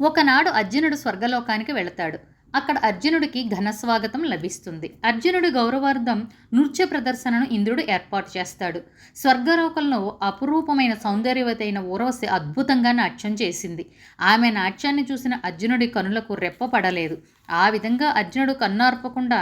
ఒకనాడు అర్జునుడు స్వర్గలోకానికి వెళతాడు. అక్కడ అర్జునుడికి ఘన స్వాగతం లభిస్తుంది. అర్జునుడి గౌరవార్థం నృత్య ప్రదర్శనను ఇంద్రుడు ఏర్పాటు చేస్తాడు. స్వర్గలోకంలో అపురూపమైన సౌందర్యవతైన ఊర్వశి అద్భుతంగా నాట్యం చేసింది. ఆమె నాట్యాన్ని చూసిన అర్జునుడి కనులకు రెప్పపడలేదు. ఆ విధంగా అర్జునుడు కన్నార్పకుండా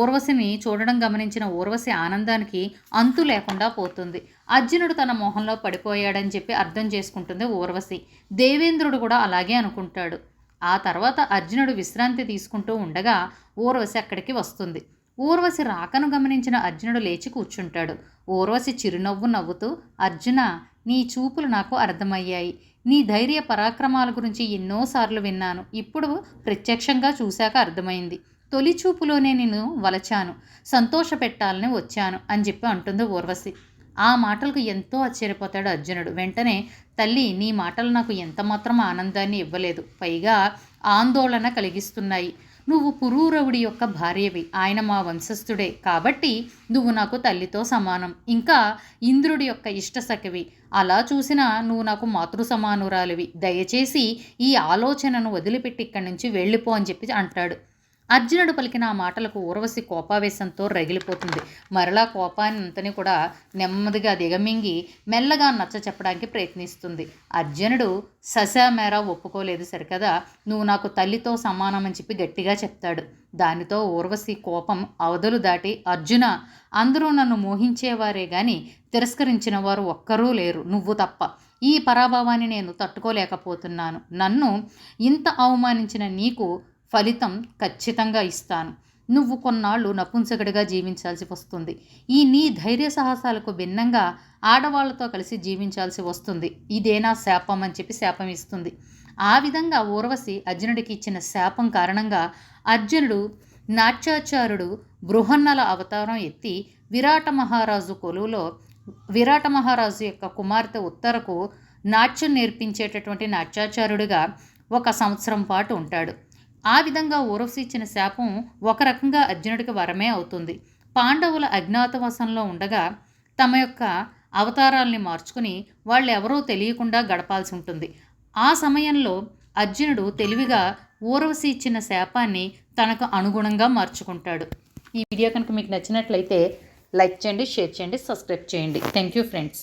ఊర్వశిని చూడడం గమనించిన ఊర్వశి ఆనందానికి అంతు లేకుండా పోతుంది. అర్జునుడు తన మొహంలో పడిపోయాడని చెప్పి అర్థం చేసుకుంటుంది ఊర్వశి. దేవేంద్రుడు కూడా అలాగే అనుకుంటాడు. ఆ తర్వాత అర్జునుడు విశ్రాంతి తీసుకుంటూ ఉండగా ఊర్వశి అక్కడికి వస్తుంది. ఊర్వశి రాకను గమనించిన అర్జునుడు లేచి కూర్చుంటాడు. ఊర్వశి చిరునవ్వు నవ్వుతూ అర్జున నీ చూపులు నాకు అర్థమయ్యాయి. నీ ధైర్య పరాక్రమాల గురించి ఎన్నోసార్లు విన్నాను. ఇప్పుడు ప్రత్యక్షంగా చూశాక అర్థమైంది. తొలి చూపులోనే నేను వలచాను. సంతోష పెట్టాలని వచ్చాను అని చెప్పి అంటుంది ఊర్వశి. ఆ మాటలకు ఎంతో ఆశ్చర్యపోతాడు అర్జునుడు. వెంటనే తల్లి నీ మాటలు నాకు ఎంత మాత్రం ఆనందాన్ని ఇవ్వలేదు. పైగా ఆందోళన కలిగిస్తున్నాయి. నువ్వు పురూరవుడి యొక్క భార్యవి. ఆయన మా వంశస్థుడే. కాబట్టి నువ్వు నాకు తల్లితో సమానం. ఇంకా ఇంద్రుడి యొక్క ఇష్టసఖివి అలా చూసినా నువ్వు నాకు మాతృ సమానురాలివి దయచేసి ఈ ఆలోచనను వదిలిపెట్టి ఇక్కడి నుంచి వెళ్ళిపో అని చెప్పి అంటాడు. అర్జునుడు పలికిన ఆ మాటలకు ఊర్వశి కోపావేశంతో రగిలిపోతుంది. మరలా కోపాన్ని అంతని కూడా నెమ్మదిగా దిగమింగి మెల్లగా నచ్చ చెప్పడానికి ప్రయత్నిస్తుంది. అర్జునుడు సశామేరా ఒప్పుకోలేదు సరికదా. నువ్వు నాకు తల్లితో సమానమని చెప్పి గట్టిగా చెప్తాడు. దానితో ఊర్వశి కోపం అవధులు దాటి అర్జున అందరూ నన్ను మోహించేవారే గాని తిరస్కరించిన వారు ఒక్కరూ లేరు. నువ్వు తప్ప. ఈ పరాభవాన్ని నేను తట్టుకోలేకపోతున్నాను. నన్ను ఇంత అవమానించిన నీకు ఫలితం ఖచ్చితంగా ఇస్తాను. నువ్వు కొన్నాళ్ళు నపుంసకుడిగా జీవించాల్సి వస్తుంది. ఈ నీ ధైర్య సాహసాలకు భిన్నంగా ఆడవాళ్ళతో కలిసి జీవించాల్సి వస్తుంది. ఇదేనా శాపం అని చెప్పి శాపం ఇస్తుంది. ఆ విధంగా ఊర్వశి అర్జునుడికి ఇచ్చిన శాపం కారణంగా అర్జునుడు నాట్యాచారుడు బృహన్నల అవతారం ఎత్తి విరాట మహారాజు కొలువులో విరాట మహారాజు యొక్క కుమార్తె ఉత్తరకు నాట్యం నేర్పించేటటువంటి నాట్యాచార్యుడిగా ఒక సంవత్సరం పాటు ఉంటాడు. ఆ విధంగా ఊరవసి ఇచ్చిన శాపం ఒక రకంగా అర్జునుడికి వరమే అవుతుంది. పాండవుల అజ్ఞాతవాసంలో ఉండగా తమ యొక్క అవతారాల్ని మార్చుకుని వాళ్ళు ఎవరో తెలియకుండా గడపాల్సి ఉంటుంది. ఆ సమయంలో అర్జునుడు తెలివిగా ఊరవసి ఇచ్చిన శాపాన్ని తనకు అనుగుణంగా మార్చుకుంటాడు. ఈ వీడియో కనుక మీకు నచ్చినట్లయితే లైక్ చేయండి షేర్ చేయండి సబ్స్క్రైబ్ చేయండి. Thank you friends.